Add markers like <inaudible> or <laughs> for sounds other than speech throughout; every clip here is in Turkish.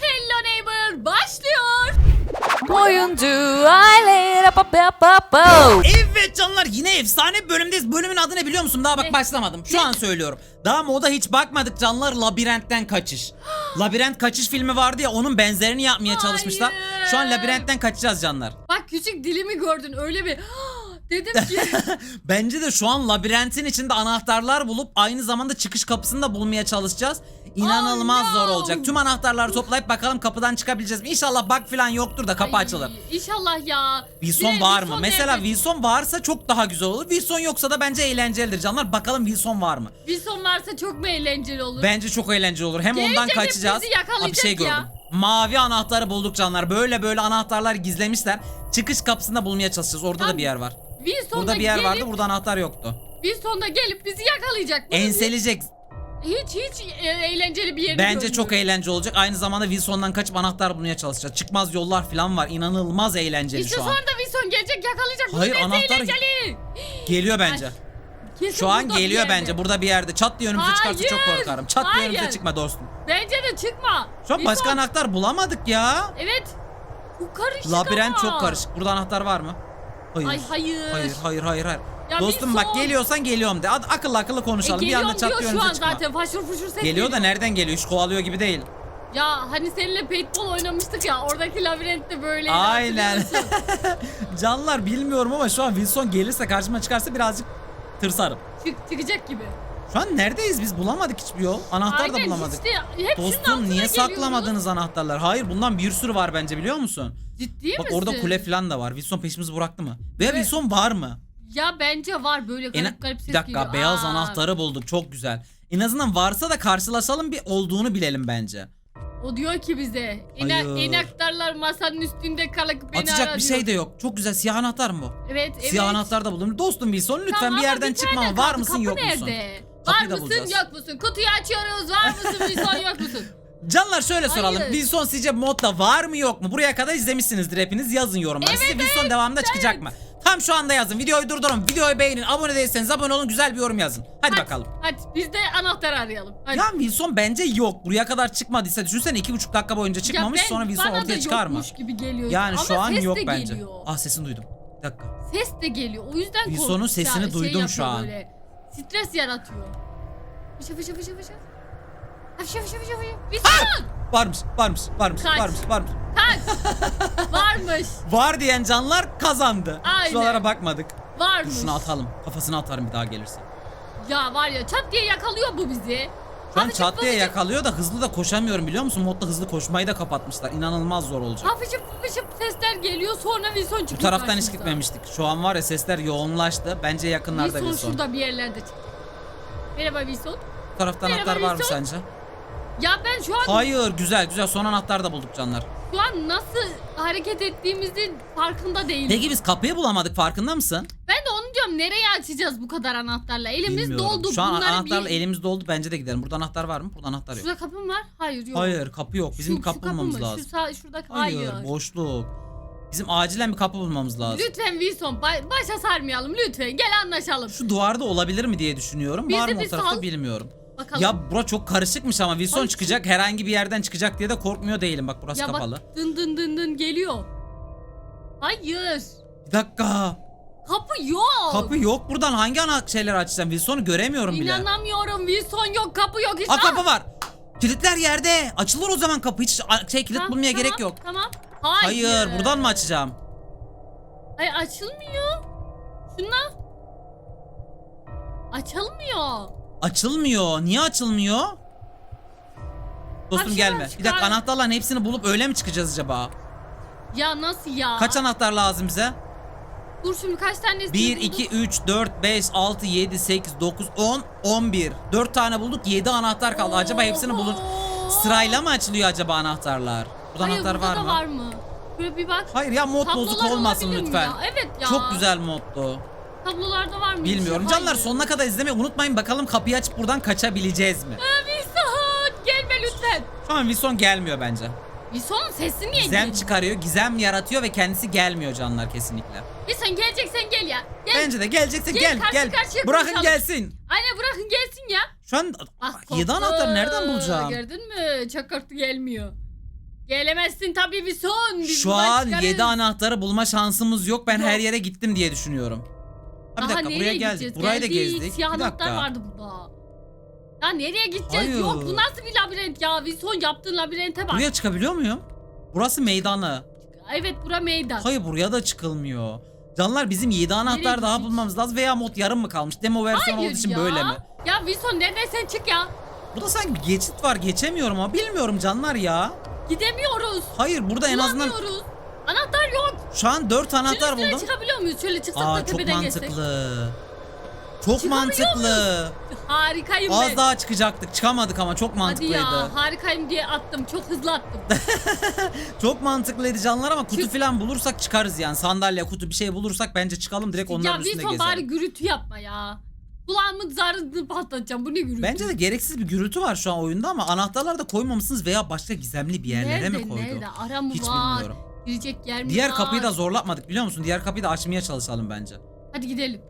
Hello Neighbor başlıyor. Oyuncu aile pa pa pa pa. Evet canlar yine efsane bir bölümdeyiz. Bölümün adı ne biliyor musun? Daha bak Ne? başlamadım. Şu an söylüyorum. Daha moda hiç bakmadık canlar. Labirentten kaçış. <gasps> Labirent kaçış filmi vardı ya onun benzerini yapmaya çalışmışlar. Şu an Hayır. labirentten kaçacağız canlar. Bak küçük dilimi gördün öyle bir <gasps> dedim <laughs> ki Bence de şu an labirentin içinde anahtarlar bulup aynı zamanda çıkış kapısını da bulmaya çalışacağız. İnanılmaz Oh, zor olacak. Tüm anahtarları toplayıp bakalım kapıdan çıkabileceğiz mi? İnşallah bug falan yoktur da kapı Ay, açılır. İnşallah ya. Wilson Bir de var mı? Wilson Mesela nerede? Wilson varsa çok daha güzel olur. Wilson yoksa da bence eğlencelidir canlar. Bakalım Wilson var mı? Wilson varsa çok mu eğlenceli olur? Bence çok eğlenceli olur. Hem Gelecek ondan kaçacağız. bizi yakalayacak Aa, bir şey ya. gördüm. Mavi anahtarı bulduk canlar. Böyle böyle anahtarlar gizlemişler. Çıkış kapısında bulmaya çalışacağız. Orada da bir yer var. Wilson Burada da bir yer gelip, vardı. Burada anahtar yoktu. Wilson da gelip bizi yakalayacak. Bunun Enselecek. Hiç hiç e, eğlenceli bir yerini Bence çok eğlenceli olacak. Aynı zamanda Wilson'dan kaçıp anahtar bulmaya çalışacağız. Çıkmaz yollar falan var. İnanılmaz eğlenceli İşte şu an. sonra da Wilson gelecek yakalayacak. Bunun Hayır, anahtar- eğlenceli. Geliyor bence. Kesin Şu an geliyor bence. Burada bir yerde. Çat diye önümüze çıkarsa çok korkarım. Çat diye önümüze çıkma dostum. Bence de çıkma. Şu an başka anahtar bulamadık ya. Evet. Bu karışık Labirent ama. çok karışık. Burada anahtar var mı? Hayır. Ay hayır. Hayır hayır hayır hayır. Ya Dostum bir bak geliyorsan geliyorum de. Ad- akıllı akıllı E, konuşalım. bir geliyorum anda çat diyor şu an çıkma. zaten. Faşur fuşur ses Geliyor da nereden geliyor? Hiç kovalıyor gibi değil. Ya hani seninle paintball oynamıştık ya. Oradaki labirentte böyle. Aynen. <laughs> Canlar bilmiyorum ama şu an Wilson gelirse karşıma çıkarsa birazcık tırsarım. Çık, çıkacak gibi. Şu an neredeyiz biz? Bulamadık hiçbir yol. Anahtar Aynen da bulamadık. işte hep Dostum niye geliyoruz. saklamadınız anahtarlar? Hayır bundan bir sürü var bence biliyor musun? Ciddi Bak misin? orada kule falan da var. Wilson peşimizi bıraktı mı? Veya Evet. Wilson var mı? Ya bence var böyle garip En- garip ses bir dakika geliyor. beyaz Aa, anahtarı bulduk çok güzel. En azından varsa da karşılaşalım bir olduğunu bilelim bence. O diyor ki bize. Hayır. enaktarlar masanın üstünde kalıp beni Atacak ara bir diyor. şey de yok. Çok güzel siyah anahtar mı bu? Evet evet. Siyah anahtar da buldum. Dostum Wilson lütfen Tamam bir ama yerden çıkma. Var mısın Kapı yok musun? nerede? Kapıyı Var mısın bulacağız. yok musun? Kutuyu açıyoruz. Var mısın Wilson yok musun? <laughs> Canlar şöyle soralım. Hayır. Wilson sizce modda var mı yok mu? Buraya kadar izlemişsinizdir hepiniz. Yazın yorumlara. Sizce Wilson devamında çıkacak mı? Tam şu anda yazın. Videoyu durdurun. Videoyu beğenin. Abone değilseniz abone olun. Güzel bir yorum yazın. Hadi, bakalım. Hadi biz de anahtar arayalım. Hadi. Ya Wilson bence yok. Buraya kadar çıkmadıysa düşünsene iki buçuk dakika boyunca çıkmamış Ya ben- sonra Wilson bana da ortaya çıkar mı? yokmuş gibi geliyor. Yani Ama şu an ses yok de bence. Geliyor. Ah sesini duydum. Bir dakika. Ses de geliyor. O yüzden Wilson'un sesini ya- duydum şu an. Böyle. Stres yaratıyor. Fışa fışa fışa fışa. Fışa fışa fışa fışa. Wilson! Varmış, varmış, varmış, Kaç. varmış, varmış. Kaç! <laughs> Varmış. Var diyen canlar kazandı. Aynen. Şuralara bakmadık. Varmış. Şunu atalım. Kafasına atarım bir daha gelirse. Ya var ya çat diye yakalıyor bu bizi. Şu an çat diye yakalıyor da hızlı da koşamıyorum biliyor musun? Modda hızlı koşmayı da kapatmışlar. İnanılmaz zor olacak. Hafifçik fışıp sesler geliyor sonra Wilson çıkıyor Bu taraftan hiç karşımıza. gitmemiştik. Şu an var ya sesler yoğunlaştı. Bence yakınlarda Wilson, Wilson. şurada bir yerlerde çıktı. Merhaba Wilson. Bu tarafta Merhaba anahtar var mı Wilson. sence? Ya ben şu an Hayır güzel güzel son anahtar da bulduk canlar. şu an nasıl hareket ettiğimizin farkında değilim. Peki biz kapıyı bulamadık farkında mısın? Ben de onu diyorum nereye açacağız bu kadar anahtarla? Elimiz Bilmiyorum. doldu. Şu an Bunları anahtarla bir... elimiz doldu bence de gidelim. Burada anahtar var mı? Burada anahtar yok. Şurada kapı mı var? Hayır yok. Hayır kapı yok. Bizim bir kapı bulmamız mı? lazım. Şu sağ, şurada Hayır, hayır. boşluk. Bizim acilen bir kapı bulmamız lazım. Lütfen Wilson ba- başa sarmayalım lütfen gel anlaşalım. Şu duvarda olabilir mi diye düşünüyorum. Var mı o bir tarafta sal. bilmiyorum. Bakalım. Ya bura çok karışıkmış ama Wilson Ay, çıkacak herhangi bir yerden çıkacak diye de korkmuyor değilim. Bak burası ya kapalı. bak dın dın dın dın geliyor. Hayır. Bir dakika. Kapı yok. Kapı yok buradan hangi ana şeyler açacağım? Wilson'u göremiyorum bile. İnanamıyorum Wilson yok kapı yok hiç. Aa Ah! kapı var. Kilitler yerde. Açılır o zaman kapı. Hiç şey kilit Tamam, bulmaya tamam, gerek yok. Tamam. Hayır. Hayır, buradan mı açacağım? Hayır açılmıyor. Şuna. Açılmıyor. Açılmıyor. Niye açılmıyor? Dostum gelme. Bir dakika çıkar. anahtarların hepsini bulup öyle mi çıkacağız acaba? Ya nasıl ya? Kaç anahtar lazım bize? Dur şimdi kaç tanesi 1, 2, 3, 4, 5, 6, 7, 8, 9, 10, 11. 4 tane bulduk 7 anahtar kaldı. Acaba hepsini bulun. Sırayla mı açılıyor acaba anahtarlar? Burada Hayır, anahtar burada var da mı? var mı? Şöyle bir bak. Hayır ya mod bozuk Tablolar olmasın olabilir mi lütfen. ya? Evet ya. Çok güzel moddu. Tablolarda var mı? Bilmiyorum. Şey? Canlar Hayır. sonuna kadar izlemeyi unutmayın. Bakalım kapıyı açıp buradan kaçabileceğiz mi? Aa, Wilson gelme lütfen. An Wilson gelmiyor bence. Wilson'un sesi niye Gizem geliyor? çıkarıyor, gizem yaratıyor ve kendisi gelmiyor canlar kesinlikle. Wilson geleceksen gel ya. Gel. Bence de gelecekse Gel, gel karşı karşıya Bırakın konuşalım. gelsin. Anne bırakın gelsin ya. Şu an Bak 7 korktu. anahtarı nereden bulacağım? Gördün mü? Çakırtı gelmiyor. Gelemezsin tabii bir son. Biz Şu buradan an çıkarız. 7 anahtarı bulma şansımız yok. Ben her yere gittim diye düşünüyorum. Bir Daha dakika nereye buraya gideceğiz? geldik. Burayı da gezdik. Siyah Bir anahtar dakika. vardı burada. Ya nereye gideceğiz? Hayır. Yok bu nasıl bir labirent ya? Wilson yaptığın labirente bak. Buraya çıkabiliyor muyum? Burası meydanı. Evet bura meydan. Hayır buraya da çıkılmıyor. Canlar bizim 7 anahtar daha gittik? bulmamız lazım veya mod yarım mı kalmış? Demo versiyon olduğu için ya. böyle mi? Ya Wilson neredeysen çık ya. Burada sanki bir geçit var geçemiyorum ama bilmiyorum canlar ya. Gidemiyoruz. Hayır burada en azından Bulamıyoruz. Anahtar yok. şu an 4 anahtar üstüne buldum. çıkabiliyor muyuz? Şöyle çıksak da Aa çok tepeden geçsek. mantıklı. Çok Çıkabiliyor mantıklı. Harikayım Az ben. daha çıkacaktık. Çıkamadık ama çok Hadi mantıklıydı. ya harikayım diye attım. Çok hızlı attım. <laughs> Çok mantıklıydı canlar ama kutu Çık. falan bulursak çıkarız yani. Sandalye, kutu bir şey bulursak bence çıkalım direkt ya onların üstünde Wilson bari gezelim. gürültü yapma ya. Kulağımın zarını patlatacağım. Bu ne gürültü? Bence de gereksiz bir gürültü var şu an oyunda ama anahtarları da koymamışsınız veya başka gizemli bir yerlere nerede, mi koydu? Nerede? Ara mı Hiç var? bilmiyorum. Girecek yer mi Diğer var? kapıyı da zorlatmadık biliyor musun? Diğer kapıyı da açmaya çalışalım bence. Hadi gidelim.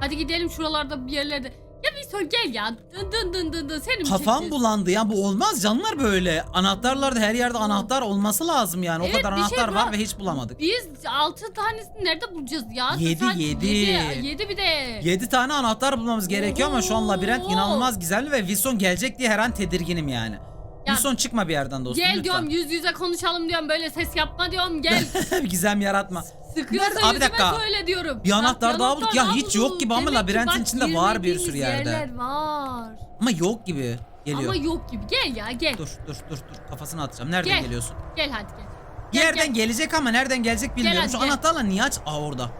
Hadi gidelim şuralarda bir yerlerde. Ya Wilson gel ya. Dın dın dın dın dın. Seni mi Kafam çekeceğiz? bulandı ya bu olmaz canlar böyle. Anahtarlarda her yerde anahtar olması lazım yani. Evet, o kadar bir şey anahtar var var. ve hiç bulamadık. Biz altı tanesini nerede bulacağız ya? Yedi, yedi. Yedi, yedi bir de. 7 tane anahtar bulmamız gerekiyor ama şu an labirent Oo. inanılmaz gizemli ve Wilson gelecek diye her an tedirginim yani. Ya- Wilson çıkma bir yerden dostum Gel lütfen. diyorum yüz yüze konuşalım diyorum böyle ses yapma diyorum gel. <laughs> gizem yaratma. Sıkıyorsa? Abi bir yüzüme dakika. söyle diyorum. Bir anahtar daha bulduk. Ya hiç yok gibi ama labirentin içinde var bir sürü yerde. yerler var. Ama yok gibi geliyor. Ama yok gibi. Gel ya gel. Dur dur dur dur kafasını atacağım. Nereden Gel. geliyorsun? Gel hadi gel. Bir Gel, yerden gel. gelecek ama nereden gelecek bilmiyorum. hadi Şu gel. anahtarla niye aç? Aa orada.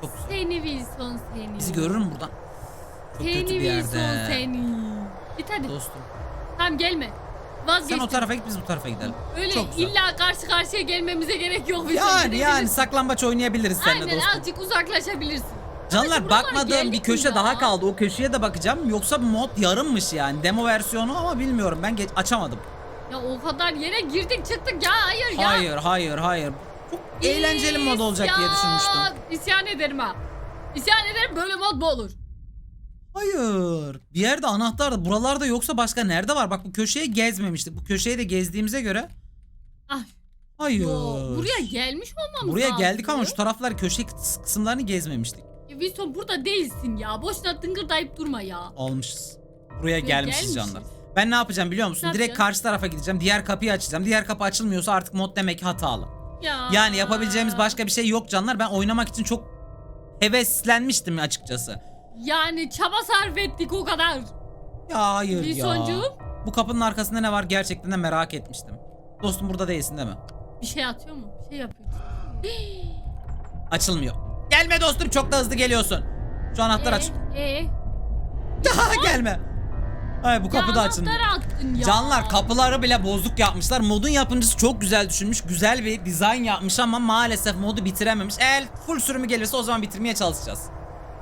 Çok güzel. Seni Wilson seni. Bizi görür mü buradan? Çok Seni kötü bir Wilson yerde. seni. Git hadi. Dostum. Tamam gelme. Vazgeçtim. Sen o tarafa git biz bu tarafa gidelim. Öyle Çok güzel. illa karşı karşıya gelmemize gerek yok. Wilson. Yani yani saklambaç oynayabiliriz seninle Aynen dostum. azıcık uzaklaşabilirsin. Canlar buralara bakmadığım bir geldik köşe mi daha ya? kaldı. O köşeye de bakacağım. Yoksa mod yarımmış yani. Demo versiyonu ama bilmiyorum. Ben geç açamadım. Ya o kadar yere girdik çıktık ya hayır ya. Hayır, hayır, hayır. Çok eğlenceli mod olacak diye düşünmüştüm. İsyan, İsyan ederim ha. İsyan ederim böyle mod mu olur? Hayır. Bir yerde anahtar da buralarda yoksa başka nerede var? Bak bu köşeyi gezmemiştik. Bu köşeyi de gezdiğimize göre. Ah. Hayır. Yo, buraya gelmiş olmamız Buraya lazım. geldik ama şu taraflar köşe kıs- kısımlarını gezmemiştik. Ya Wilson burada değilsin ya. Boşuna tıngırdayıp durma ya. Almışız. Buraya gelmişiz gelmişiz. canlar. Ben ne yapacağım biliyor musun? Ne Direkt yapacaksın? karşı tarafa gideceğim. Diğer kapıyı açacağım. Diğer kapı açılmıyorsa artık mod demek ki hatalı. Ya. Yani yapabileceğimiz başka bir şey yok canlar. Ben oynamak için çok heveslenmiştim açıkçası. Yani çaba sarf ettik o kadar. Ya hayır ya. Wilsoncuğum Bu kapının arkasında ne var gerçekten de merak etmiştim. Dostum burada değilsin değil mi? bir şey atıyor mu? Bir şey yapıyor. <gasps> Açılmıyor. Gelme dostum çok da hızlı geliyorsun. Şu anahtar aç. <laughs> Ee? Daha gelme. Ay bu kapı da anahtarı attın ya. Canlar kapıları bile bozuk yapmışlar. Modun yapımcısı çok güzel düşünmüş. Güzel bir dizayn yapmış ama maalesef modu bitirememiş. Eğer full sürümü gelirse o zaman bitirmeye çalışacağız.